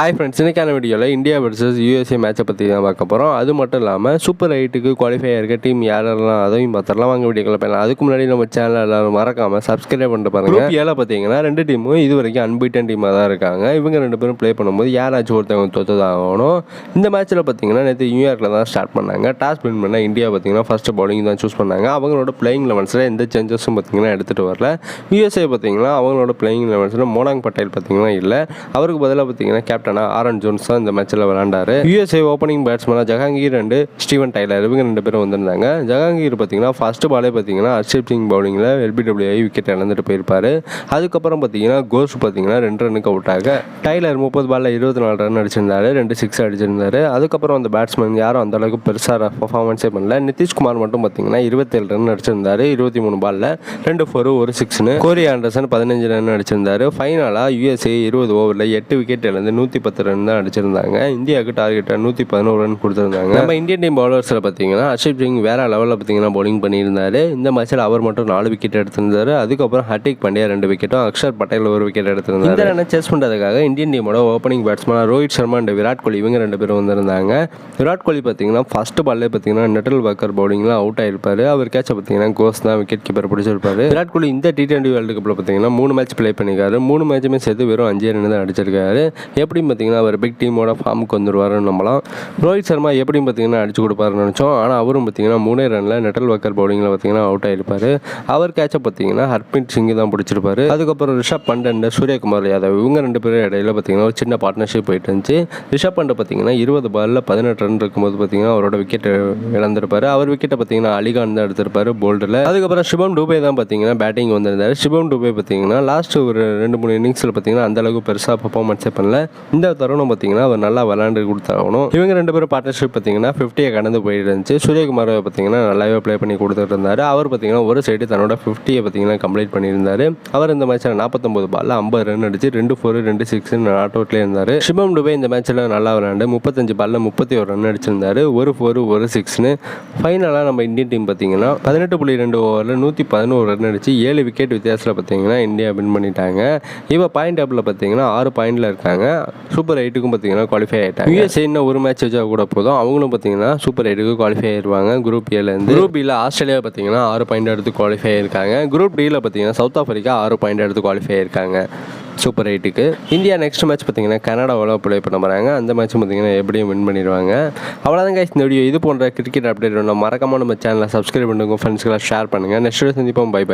Hi friends இன்னைக்கான வீடியோவில் India versus USA மேட்சை பற்றி தான் பார்க்க போகிறோம் அது மட்டும் இல்லாமல் சூப்பர் எயிட்டுக்கு குவாலிஃபை இருக்க டீம் யாரெல்லாம் அதையும் பார்த்துலாம் வாங்க வீடியோக்களை போயிடலாம். அதுக்கு முன்னாடி நம்ம சேனல் எல்லாரும் மறக்காமல் சப்ஸ்கிரைப் பண்ணிட்டு பாருங்க. ஏழை பார்த்தீங்கன்னா ரெண்டு டீமும் இது வரைக்கும் அன்பீட்டன் டீமாக தான் இருக்காங்க. இவங்க ரெண்டு பேரும் ப்ளே பண்ணும்போது யாராச்சும் ஒருத்தவங்க தோத்ததாகணும். இந்த மேட்ச்சில் பார்த்தீங்கன்னா நேற்று நியூயார்க்கில் தான் ஸ்டார்ட் பண்ணாங்க. டாஸ் வின் பண்ண இந்தியா பார்த்தீங்கன்னா ஃபஸ்ட்டு பவுலிங் தான் சூஸ் பண்ணாங்க. அவங்களோட பிளேயிங் லெவன்ஸில் எந்த சேஞ்சஸும் பார்த்தீங்கன்னா எடுத்துகிட்டு வரல. யூஎஸ்ஏ பார்த்தீங்கன்னா அவங்களோட பிளேயிங் லெவன்ஸில் மோனாங் பட்டேல் பார்த்தீங்கன்னா இல்லை. அவருக்கு பதிலாக பார்த்தீங்கன்னா கேப்டன் கேப்டனாக ஆரன் ஜோன்ஸ் தான் இந்த மேட்ச்சில் விளாண்டாரு யூஎஸ்ஏ ஓப்பனிங் பேட்ஸ்மேனாக ஜஹாங்கீர் அண்டு ஸ்டீவன் டைலர் இவங்க ரெண்டு பேரும் வந்திருந்தாங்க. ஜஹாங்கீர் பார்த்தீங்கன்னா ஃபர்ஸ்ட் பாலே பார்த்தீங்கன்னா ஹர்ஷிப் சிங் பவுலிங்கில் எல்பிடபிள்யூஐ விக்கெட் இழந்துட்டு போயிருப்பார். அதுக்கப்புறம் பார்த்தீங்கன்னா கோஸ்ட் பார்த்தீங்கன்னா ரெண்டு ரன்னுக்கு அவுட் ஆக டைலர் முப்பது பாலில் இருபத்தி நாலு ரன் அடிச்சிருந்தாரு ரெண்டு சிக்ஸ் அடிச்சிருந்தாரு. அதுக்கப்புறம் அந்த பேட்ஸ்மேன் யாரும் அந்த அளவுக்கு பெருசாக பர்ஃபார்மன்ஸே பண்ணல. நிதிஷ்குமார் மட்டும் பார்த்தீங்கன்னா இருபத்தேழு ரன் அடிச்சிருந்தாரு இருபத்தி மூணு பாலில் ரெண்டு ஃபோர் ஒரு சிக்ஸ்னு கோரி ஆண்டர்சன் பதினஞ்சு ரன் அடிச்சிருந்தாரு. ஃபைனலாக யூஎஸ்ஏ இருபது ஓவரில் எட்டு விக்கெட் இழந்து நூற்றி பத்து ரன் தான் அடிச்சிருந்தாங்க. இந்தியாவுக்கு டார்கெட்டாக நூற்றி பதினோரு ரன் கொடுத்துருந்தாங்க நம்ம இந்தியன் டீம் பவுலர்ஸில் பார்த்தீங்கன்னா ஹர்ஷிப் சிங் வேற லெவலில் பார்த்தீங்கன்னா bowling பண்ணியிருந்தாரு. இந்த மேட்ச்சில் அவர் மட்டும் நாலு விக்கெட் எடுத்திருந்தாரு. அதுக்கப்புறம் ஹர்திக் பாண்டியா ரெண்டு விக்கெட்டும் அக்ஷர் பட்டேல் ஒரு விக்கெட் எடுத்திருந்தாரு. இந்த ரன்னை சேஸ் பண்ணுறதுக்காக இந்தியன் டீமோட opening batsman Rohit Sharma and Virat Kohli இவங்க ரெண்டு பேரும் வந்திருந்தாங்க. விராட் கோலி பார்த்தீங்கன்னா ஃபர்ஸ்ட் பால்லே பார்த்தீங்கன்னா நெட்டல் வாக்கர் பவுலிங்லாம் அவுட் ஆயிருப்பாரு. அவர் கேட்ச பார்த்தீங்கன்னா கோஸ் தான் விக்கெட் கீப்பர் பிடிச்சிருப்பாரு. விராட் கோலி இந்த டி டுவெண்ட்டி வேர்ல்டு கப்பில் பார்த்தீங்கன்னா மூணு மேட்ச் ப்ளே பண்ணியிருக்காரு. மூணு மேட்சுமே சேர்த்து வெறும் அஞ்சே ரன் தான் அடிச்சிருக்காரு. எப்படியும் பார்த்தீங்கன்னா அவர் பிக் டீமோட ஃபார்முக்கு வந்துருவாருன்னு நம்பலாம். ரோஹித் சர்மா எப்படியும் பார்த்தீங்கன்னா அடிச்சு கொடுப்பாருன்னு நினச்சோம். ஆனால் அவரும் பார்த்தீங்கன்னா மூணே ரனில் நெட்டல் வக்கர் பவுலிங்கில் பார்த்தீங்கன்னா அவுட் ஆகிருப்பார் அவர் கேட்சை பார்த்தீங்கன்னா ஹர்பீத் சிங் தான் பிடிச்சிருப்பாரு. அதுக்கப்புறம் ரிஷப் பண்ட் அண்ட் சூரியகுமார் யாதவ் இவங்க ரெண்டு பேரும் இடையில பார்த்தீங்கன்னா ஒரு சின்ன பார்ட்னர்ஷிப் போயிட்டு இருந்துச்சு. ரிஷப் பண்ட் பார்த்தீங்கன்னா இருபது பாலில் பதினெட்டு ரன் இருக்கும்போது பார்த்தீங்கன்னா அவரோட விக்கெட் இழந்திருப்பார். அவர் விக்கெட்டை பார்த்தீங்கன்னா அலிகான் தான் எடுத்திருப்பார் போல்டில் அதுக்கப்புறம் சிவம் டூபே தான் பார்த்தீங்கன்னா பேட்டிங் வந்திருந்தார். சிவம் டூபே பார்த்தீங்கன்னா லாஸ்ட் ஒரு ரெண்டு மூணு இன்னிங்ஸில் பார்த்தீங்கன்னா அந்த அளவுக்கு பெருசாக பர்ஃபார்மன்ஸே பண்ணல. இந்த தருணம் பார்த்தீங்கன்னா அவர் நல்லா விளாண்டு கொடுத்தாகணும். இவங்க ரெண்டு பேரும் பார்ட்னர்ஷிப் பார்த்தீங்கன்னா ஃபிஃப்டியை கடந்து போயிட்டு இருந்துச்சு சூரியகுமார் பார்த்தீங்கன்னா நல்லாவே ப்ளே பண்ணி கொடுத்துட்டு இருந்தார் அவர் பார்த்தீங்கன்னா ஒரு சைடு தன்னோட ஃபிஃப்டியை பார்த்தீங்கன்னா கம்ப்ளீட் பண்ணியிருந்தாரு. அவர் இந்த மேட்ச்சில் நாற்பத்தொம்பது பாலில் ஐம்பது ரன் அடிச்சு ரெண்டு ஃபோர் ரெண்டு சிக்ஸ் நாட் அவுட்லேயே இருந்தார். சிவம் டுபே இந்த மேட்ச்சில் நல்லா விளாண்டு முப்பத்தஞ்சு பாலில் முப்பத்தி ஒரு ரன் அடிச்சிருந்தார். ஒரு ஃபோர் ஒரு சிக்ஸ்னு ஃபைனலாக நம்ம இந்தியன் டீம் பார்த்தீங்கன்னா பதினெட்டு புள்ளி ரெண்டு ஓவரில் நூற்றி பதினோரு ரன் அடிச்சு ஏழு விக்கெட் வித்தியாசத்தில் பார்த்தீங்கன்னா இந்தியா வின் பண்ணிட்டாங்க. இப்போ பாயிண்ட் டேபிளில் பார்த்தீங்கன்னா ஆறு பாயிண்டில் இருக்காங்க. சூப்பர் எயிட்டுக்கும் பார்த்தீங்கன்னா குவாலிஃபை ஆகிட்டாங்க யூஎஸ்ஏ இன்னும் ஒரு மேட்ச் வச்சா கூட போதும். அவங்களும் பார்த்தீங்கன்னா சூப்பர் எயிட்டுக்கு குவாலிஃபை ஆயிருவாங்க. குரூப் ஏலேருந்து குரூப் பியில் ஆஸ்திரேலியா பார்த்தீங்கன்னா ஆறு பாயிண்ட் எடுத்து குவாலிஃபை ஆயிருக்காங்க. குரூப் டியில் பார்த்தீங்கன்னா சவுத் ஆஃப்ரிக்கா ஆறு பாயிண்ட் எடுத்து குவாலிஃபை ஆயிருக்காங்க. சூப்பர் எயிட்டுக்கு. இந்தியா நெக்ஸ்ட் மேட்ச் பார்த்தீங்கன்னா கனடாவில் ப்ளே பண்ண போகிறாங்க அந்த மேட்ச் பார்த்தீங்கன்னா எப்படியும் வின் பண்ணிடுவாங்க. அவ்வளோதான் guys இந்த வீடியோ இது போன்ற கிரிக்கெட் அப்டேட் வேணும் மறக்காம நம்ம சேனலை சப்ஸ்கிரைப் பண்ணுங்க. ஃப்ரெண்ட்ஸ்க்கெல்லாம் ஷேர் பண்ணுங்கள் நெக்ஸ்ட் சந்திப்போம். Bye bye